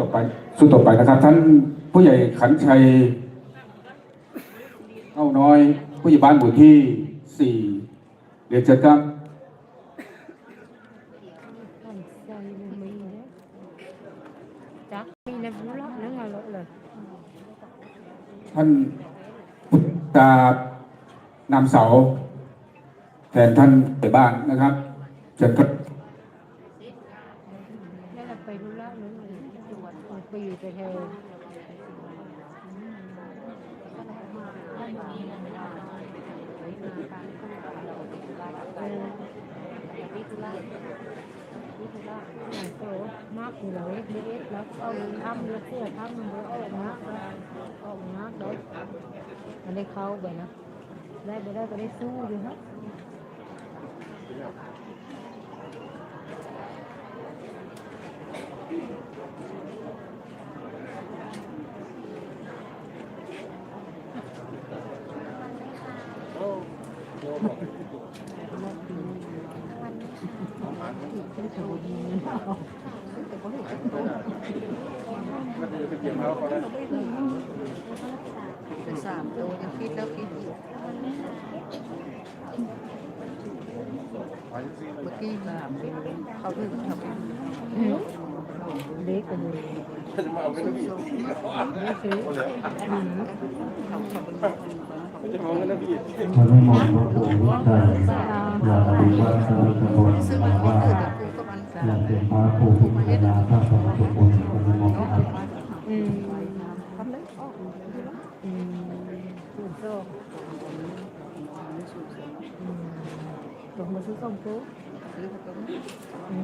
ต่อไปสู้ต่อไปนะครับ ท่านผู้ใหญ่ขันชัยเอ้าน้อย ผู้ใหญ่บ้านหมู่ที่สี่เรียนเชิญครับท่านพุทธานามเสาแทนท่านผู้ใหญ่บ้านนะครับเชิญครับ จะอยู่กับเธอโตมากเลยเล็กแล้วเอาทำแล้วเสื้อทำแล้วเอานักเอานักเลยอันนี้เขาไปนะได้ไปได้ก็ได้สู้อยู่ฮะามตัวยังคิดแล้วคิดอีกเมื่อกี้สามเป็นเขาเพิ่งทำเป็น biết rồi biết chứ มันไม่มองว่าผู้วิจัยอยากปฏิวัติสารสมบูรณ์ซึ่งหมัมานยก็ว่าเกิดจากกูกับมันสา อยามกเป็นพระผู้พิจารณาพระสมบูรณ์คนไม่มองครับ ừ ทำได้ออก ừ được rồi ừ được một số công cứu ซื้อมาตรง ừ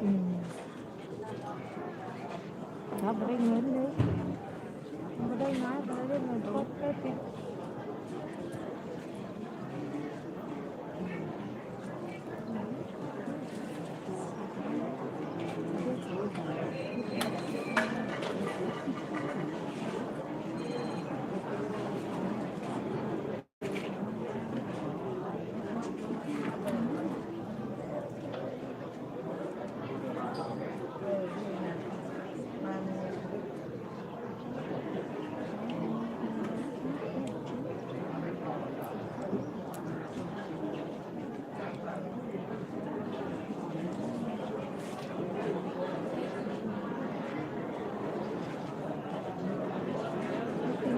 ừ đó bà đây ngến đi bà đây nói bà đây ngến tốt cái gì กินกาแฟอยากนอนอยู่คนเดียวอะไรมากินแล้วไอ้ปุ๊กมัน เด็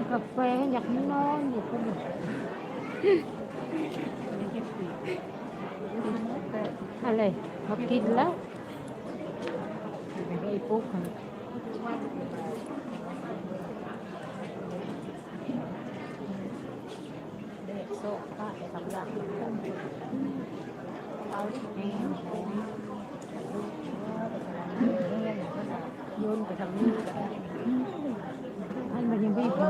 กโซ่ก็ทำอย่างเอาแห้งแห้งโยนไปทางนี้ ให้มันยังไม่พอ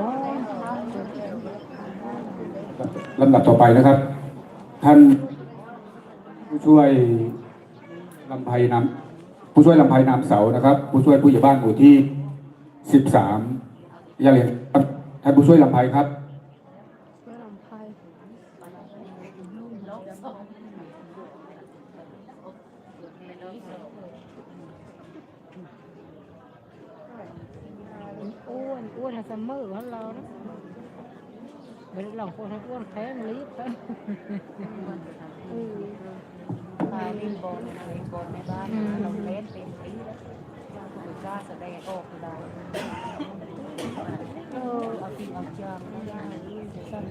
ลำดับต่อไปนะครับ ท่านผู้ช่วยลำไพนำผู้ช่วยลำไพนำเสานะครับ ผู้ช่วยผู้ใหญ่บ้านหมู่ที่สิบสามยาเรียนครับท่านผู้ช่วยลำไพครับเพื่อลำไส้อ้วนอ้วนเสมอของเรานะ ไม่ได้ลองคนให้อ้วนแพ้มันลิบไปอือตายวิ่งบอลเล่นบอลในบ้านเราเล่นเป็นปีแล้วคือกล้าแสดงออกได้เออเอาจริงเอาจังไม่ได้สั้น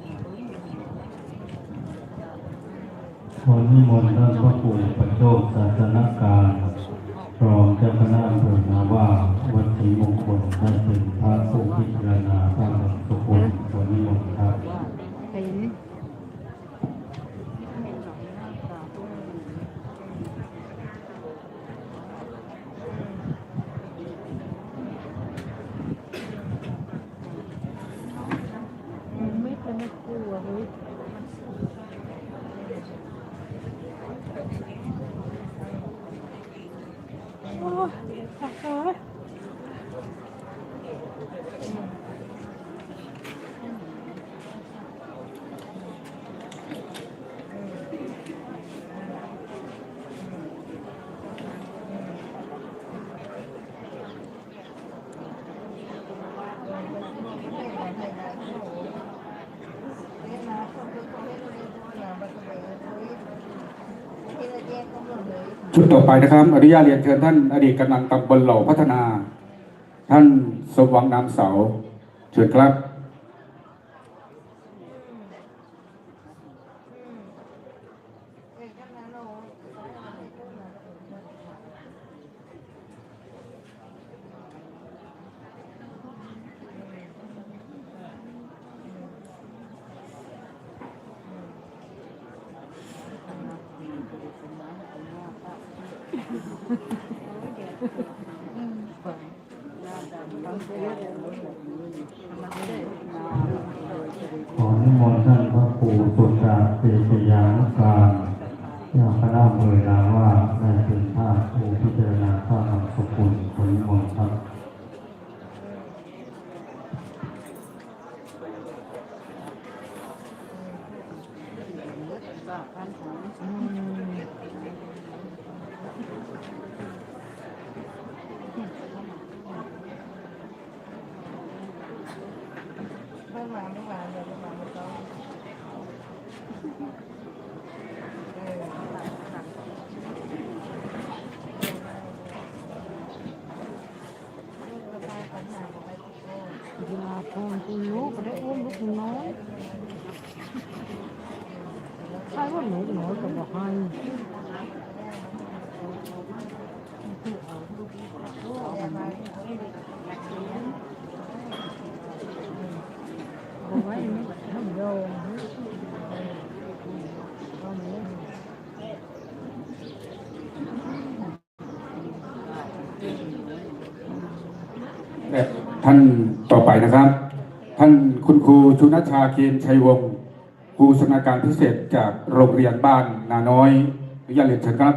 ขอนิมนต์ท่านพระครูประโชคศาสนการรองเจ้าคณะอำเภอนาว่าวัดศรีมงคลได้เป็นพระผู้พิจารณาพระสมบูรณ์ขอนิมนต์ครับ เห็น มันไม่เป็นไม่กลัวเฮ้ยโอ้ยขาขา ชุดต่อไปนะครับ อนุญาตเรียนเชิญท่านอดีตกำนันตำบลเหล่าพัฒนา ท่านสมหวังนามเสาเชิญครับ ขอนิมนต์ท่านพระครูสุตตาเตชยานุการเจ้าคณะอำเภอนาว่าได้เป็นภาคผู้พิจารณาข้านามสกุลขอนิมนต์ครับ เมื่อวานเมื่อวานเดี๋ยวเมื่อวานไม่ต้องเออ เวลาพอนกูลูกก็ได้อุ้มลูกน้อยใครว่าหนูน้อยก็บอกให้เอาไว้นี่ ท่านต่อไปนะครับ ท่านคุณครูชุนชาเคียนชัยวงศ์ครูสนักการพิเศษจากโรงเรียนบ้านนาน้อยอนุญาตเรียนเชิญครับ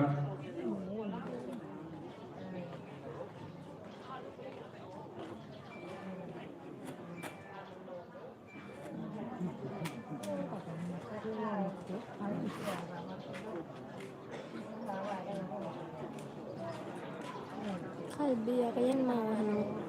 ไข่เบียร์ก็ยังมาฮะ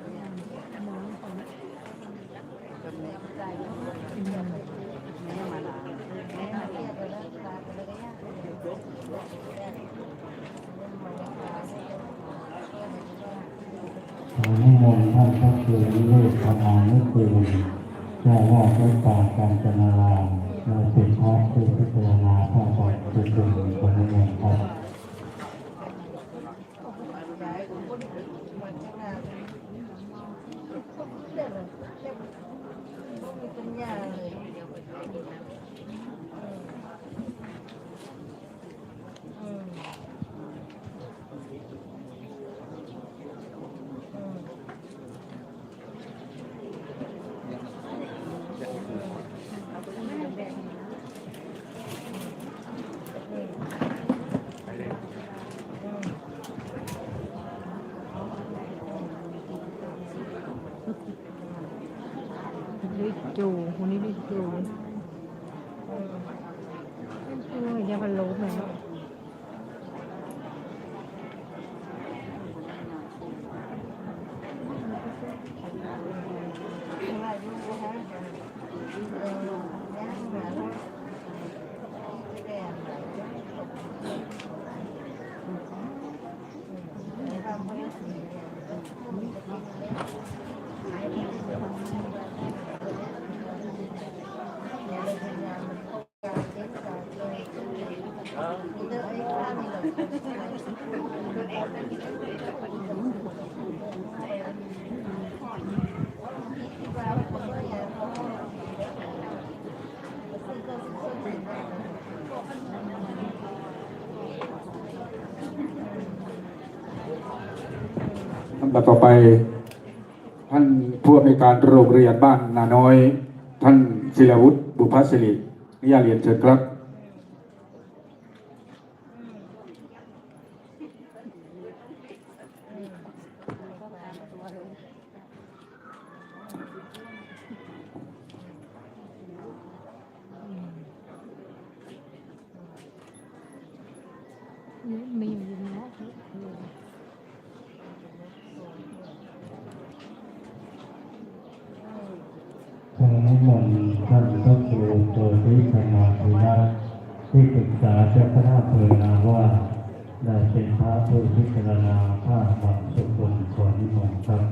ขอ นิมนต์ท่านพระครูวิเวศธรรมานุกูลเจ้าวาดวัดป่าการจนารามได้เป็นพระผู้พิจารณาพระบรมสุกุลขอนิมนต์ครับ ดิจูคนนี้ดิจูเออยังพันรู้ไหม ลำต่อไป ท่านผู้อำนวยการโรงเรียนบ้านนาน้อย ท่านศิลวุฒิบุพศิรินุญาเรียนเชิญครับ มีอยู่นะ ขอนิ มนต์ท่านพระครูโตริสมาธิรัตที่ปรึกษาเจ้าคณะอำเภอนาว่าได้เป็นพระผู้พิจารณาภาคบางสุขุนขอนิมนต์ครับ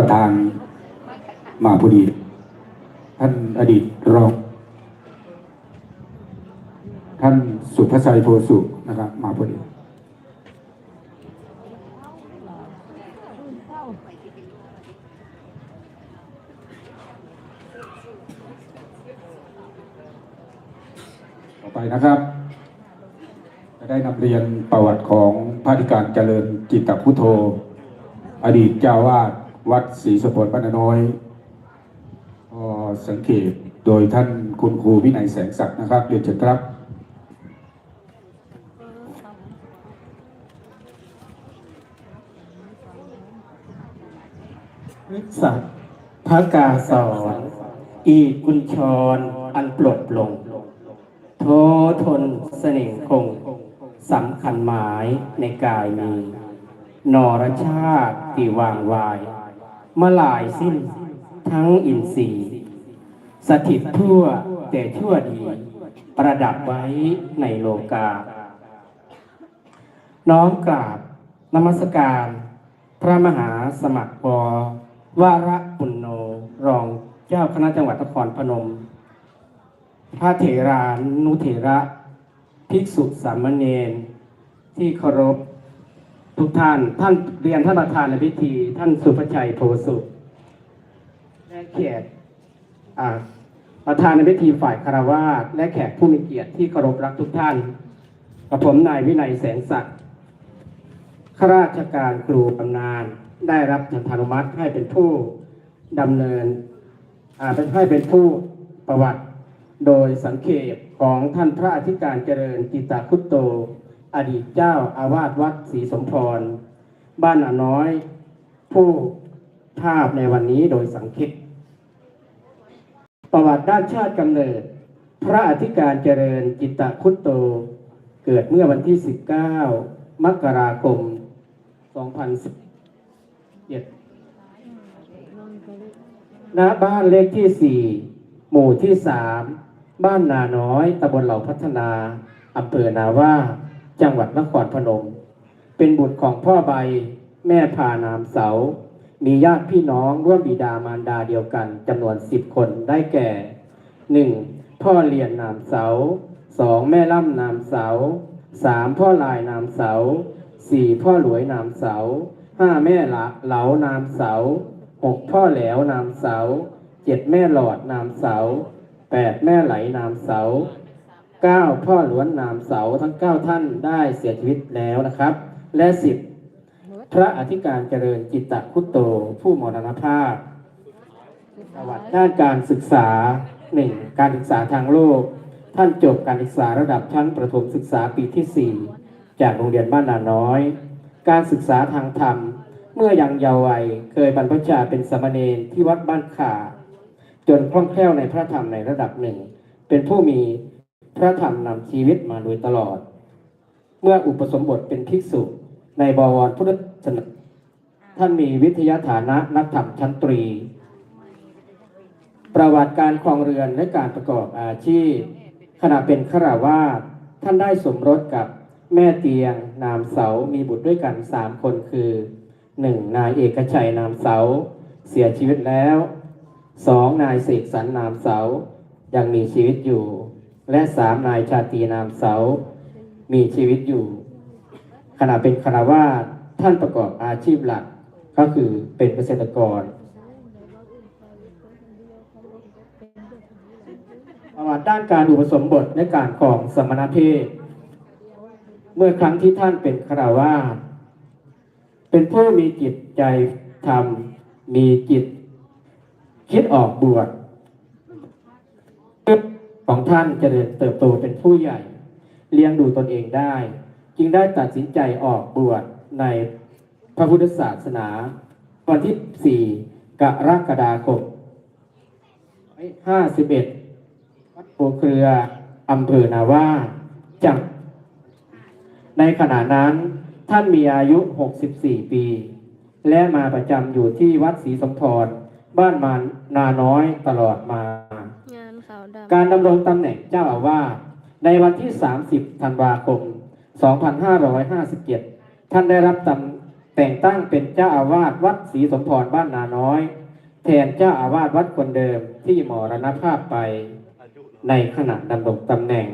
ประธานมาพอดี ท่านอดีตรอง ท่านสุภชัยโพสุนะครับ มาพอดี ต่อไปนะครับ จะได้นำเรียนประวัติของพระธิการเจริญจิตตพุทโธ อดีตเจ้าวาด วัดศรีสมพลบ้านน้อยพอสังเกตโดยท่านคุณครูวินัยแสงศักดิ์นะครับเรียนเชิญครับฤกษัตพระกาสอนอีกุญชรอันปลดปลง โททนเสน่ห์คงสำคัญหมายในกายมีนรชาติที่วางวาย มาลายสิ้นทั้งอินทรีย์ สถิตทั่วแต่ชั่วดี ประดับไว้ในโลกา น้อมกราบนมัสการ พระมหาสมัครปอวาระปุณโนรองเจ้าคณะจังหวัดนครพนม พระเถรานุเถระ ภิกษุสามเณรที่เคารพ ทุกท่าน ท่านเรียนท่านประธานในพิธี ท่านสุภชัยโพสุและแขกประธานในพิธีฝ่ายคารวาสและแขกผู้มีเกียรติที่เคารพรักทุกท่านกับผมนายวินัยแสงศักดิ์ข้าราชการครูบำนาญได้รับฉันทานุมัติให้เป็นผู้ดำเนินเป็นให้เป็นผู้ประวัติโดยสังเขปของท่านพระอธิการเจริญกิตาคุตโต อดีตเจ้าอาวาสวัดศรีสมพร บ้านอน้อย ผู้ภาพในวันนี้โดยสังเขปประวัติด้านชาติกำเนิด พระอธิการเจริญกิตาคุตโต เกิดเมื่อวันที่ 19 มกราคม 2017ณบ้านเลขที่ 4 หมู่ที่ 3 บ้านนาน้อยตำบลเหล่าพัฒนาอำเภอนาว่า จังหวัดนครพนม เป็นบุตรของพ่อใบแม่พานามเสา มีญาติพี่น้องร่วมบิดามารดาเดียวกันจำนวนสิบคนได้แก่หนึ่งพ่อเลียนนามเสาสองแม่ล่ำนามเสาสามพ่อลายนามเสาสี่พ่อหลวยนามเสาห้าแม่ละเหลานามเสาหกพ่อแหลวนามเสาเจ็ดแม่หลอดนามเสาแปดแม่ไหลนามเสา เก้าพ่อหลวนนามเสาทั้งเก้าท่านได้เสียชีวิตแล้วนะครับ และสิบพระอธิการเจริญจิตตคุตโต ผู้มรณภาพประวัติด้านการศึกษาหนึ่งการศึกษาทางโลก ท่านจบการศึกษาระดับชั้นประถมศึกษาปีที่ 4 จากโรงเรียนบ้านนาน้อย การศึกษาทางธรรม เมื่อยังเยาว์วัยเคยบรรพชาเป็นสมเณรที่วัดบ้านขาจนคล่องแคล่วในพระธรรมในระดับหนึ่ง เป็นผู้มี พระธรรมนำชีวิตมาโดยตลอด เมื่ออุปสมบทเป็นภิกษุในบวรพุทธศาสนาท่านมีวิทยาฐานะนักธรรมชั้นตรี ประวัติการครองเรือนและการประกอบอาชีพ ขณะเป็นขราวาสท่านได้สมรสกับแม่เตียง นามเสา มีบุตรด้วยกันสามคนคือหนึ่งนายเอกชัยนามเสา เสียชีวิตแล้วสองนายเสกสรรนามเสา ยังมีชีวิตอยู่ และสามนายชาตรีนามเสา มีชีวิตอยู่ ขณะเป็นคารวาสท่านประกอบอาชีพหลัก ก็คือเป็นเกษตรกร ประวัติด้านการอุปสมบทและการของสมณเพศ เมื่อครั้งที่ท่านเป็นคราวาสเป็นผู้มีจิตใจธรรม มีจิต คิดออกบวช ของท่านเจริญเติบโตเป็นผู้ใหญ่ เลี้ยงดูตนเองได้ จึงได้ตัดสินใจออกบวชในพระพุทธศาสนา วันที่ 4 กรกฎาคม51 วัดโพเครืออำเภอนาว่าจังในขณะนั้นท่านมีอายุ 64 ปี และมาประจำอยู่ที่วัดศรีสมพรบ้านมานาน้อยตลอดมา การดำรงตำแหน่งเจ้าอาวาสในวันที่ 30 ธันวาคม 2557 ท่านได้รับตำแต่งตั้งเป็นเจ้าอาวาสวัดศรีสมพรบ้านนาน้อย แทนเจ้าอาวาสวัดคนเดิมที่มรณภาพไปในขณะดำรงตำแหน่ง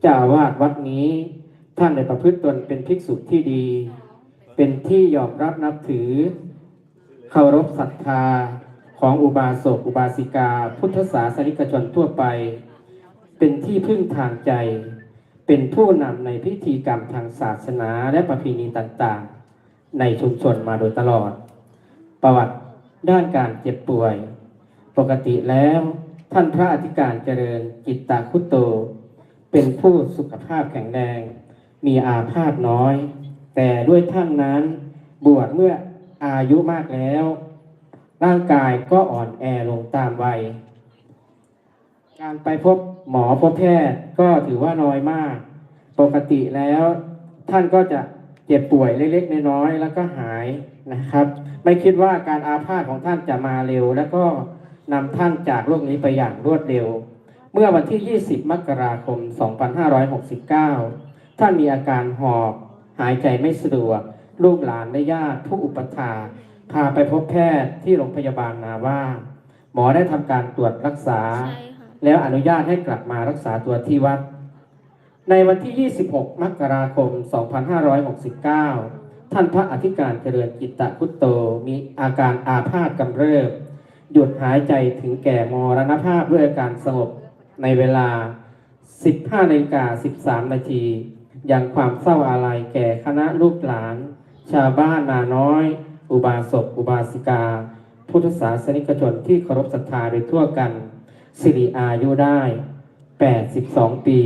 เจ้าอาวาสวัดนี้ท่านได้ประพฤติตนเป็นภิกษุที่ดี เป็นที่ยอมรับนับถือ เคารพศรัทธา ของอุบาสกอุบาสิกา พุทธศาสนิกชนทั่วไป เป็นที่พึ่งทางใจ เป็นผู้นำในพิธีกรรมทางศาสนาและประเพณีต่างๆ ในชุมชนมาโดยตลอด ประวัติด้านการเจ็บป่วย ปกติแล้วท่านพระอธิการเจริญจิตตาคุตโต เป็นผู้สุขภาพแข็งแรง มีอาพาธน้อย แต่ด้วยท่านนั้นบวชเมื่ออายุมากแล้ว ร่างกายก็อ่อนแอลงตามวัย การไปพบหมอพบแพทย์ก็ถือว่าน้อยมาก ปกติแล้วท่านก็จะเจ็บป่วยเล็กๆน้อยๆแล้วก็หายนะครับ ไม่คิดว่าการอาพาธของท่านจะมาเร็ว แล้วก็นำท่านจากโลกนี้ไปอย่างรวดเร็ว เมื่อวันที่ 20 มกราคม 2569 ท่านมีอาการหอบ หายใจไม่สะดวก ลูกหลานและญาติผู้อุปถา พาไปพบแพทย์ที่โรงพยาบาลนาว่า หมอได้ทำการตรวจรักษา ใช่ค่ะ แล้วอนุญาตให้กลับมารักษาตัวที่วัด ในวันที่ 26 มกราคม 2569 ท่านพระอธิการเจริญกิตตคุตโตมีอาการอาพาธกำเริบ หยุดหายใจถึงแก่มรณภาพด้วยอาการสงบในเวลา 15นาฬิกา13 นาทีอย่างความเศร้าอาลัยแก่คณะลูกหลาน ชาวบ้านนาน้อย อุบาสกอุบาสิกา พุทธศาสนิกชนที่เคารพศรัทธาโดยทั่วกัน สิริอายุได้ 82 ปี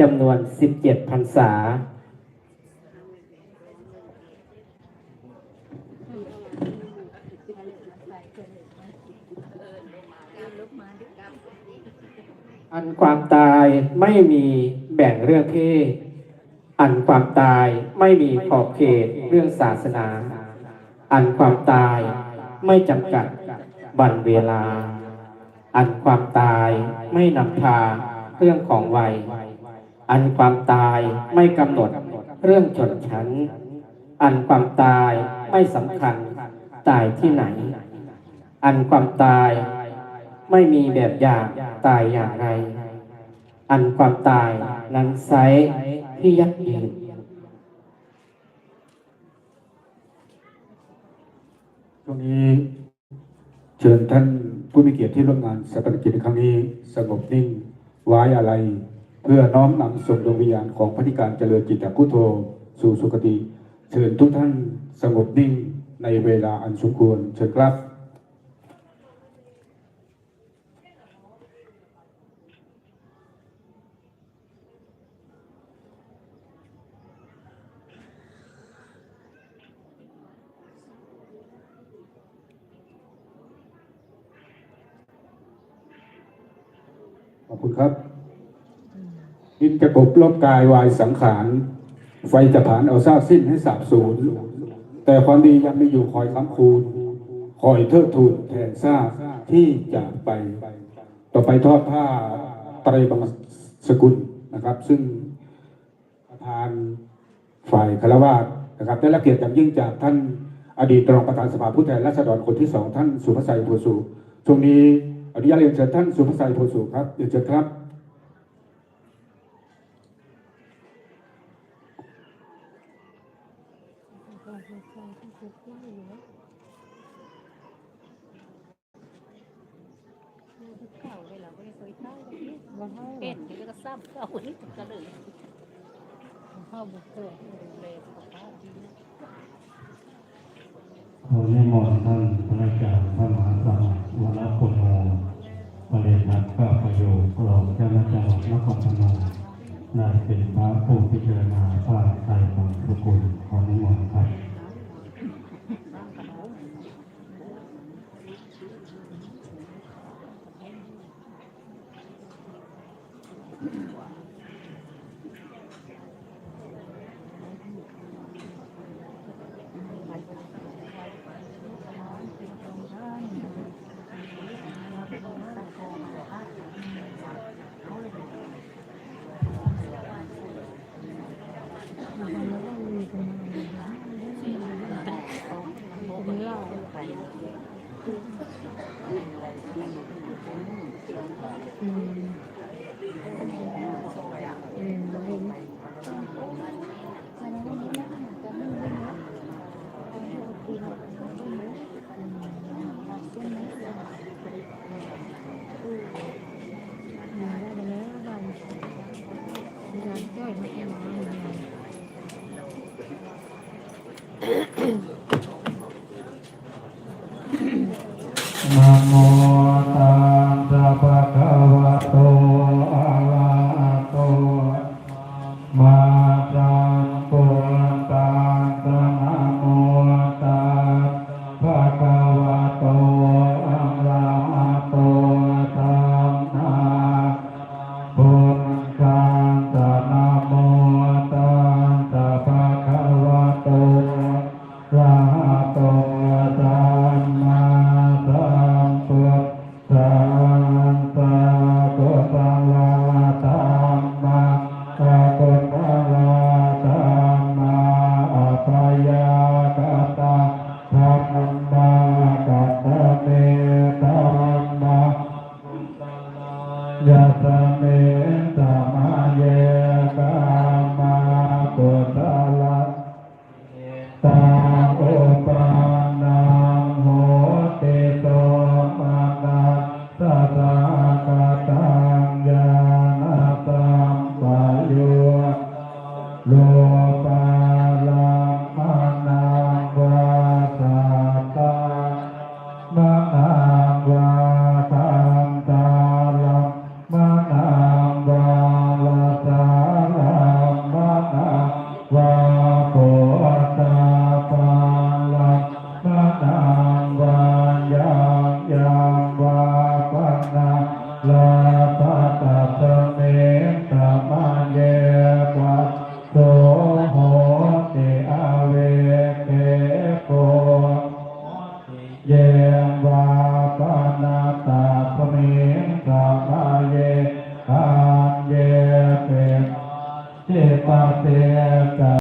จำนวน 17พรรษา อันความตายไม่มีแบ่งเรื่องเพศ อันความตายไม่มีขอบเขตเรื่องศาสนา อันความตายไม่จำกัดวันเวลา อันความตายไม่นำพาเรื่องของวัย อันความตายไม่กำหนดเรื่องชนชั้น อันความตายไม่สำคัญตายที่ไหน อันความตายไม่มีแบบอย่างตายอย่างไร อันความตายนั้นไซที่ยักยืน ช่วงนี้เชิญท่านผู้มีเกียรติที่ร่วมงานสถานกิจในครั้งนี้สงบนิ่งไว้อะไร เพื่อน้อมนำส่งดวงวิญญาณของพระนิการเจริญจิตตพุทโธสู่สุคติ เชิญทุกท่านสงบนิ่งในเวลาอันสมควรเชิญครับ ขอบ คุณครับดินจะกบลบกายวายสังขาร ไฟจะผ่านเอาซาสิ้นให้สาบสูญแต่ความดียังมีอยู่คอยค้ำคูณคอยเทิดทูนแทนซาที่จากไป ต่อไปทอดผ้าไตรบังสกุลนะครับ ซึ่งประธานฝ่ายคารวาสนะครับได้รับเกียรติอย่างยิ่งจากท่านอดีตรองประธานสภาผู้แทนราษฎรคนที่สองท่านสุภชัยโพสุช่วงนี้ อนุญาตเรียนเชิญท่านสุภชัยโพสุครับเรียนเชิญครับเก่าเลยเราไม่เคยเข้าเลยวันเท่าเห็นนี่ก็ซ้ำเก่านี่ก็เลยข้าบุกเกิดดูแลสุขภาพดีนะขอนิมนต์ท่านพระอาจารย์พระมหาสมัครวรปุณโญประเด็นนักข้าประโยชน์รองเจ้าหน้าที่จังหวัดนครพนมได้เป็นพระผู้พิจารณาพระไตรบางสกุลขอนิมนต์ครับ เป็นเหล้า อื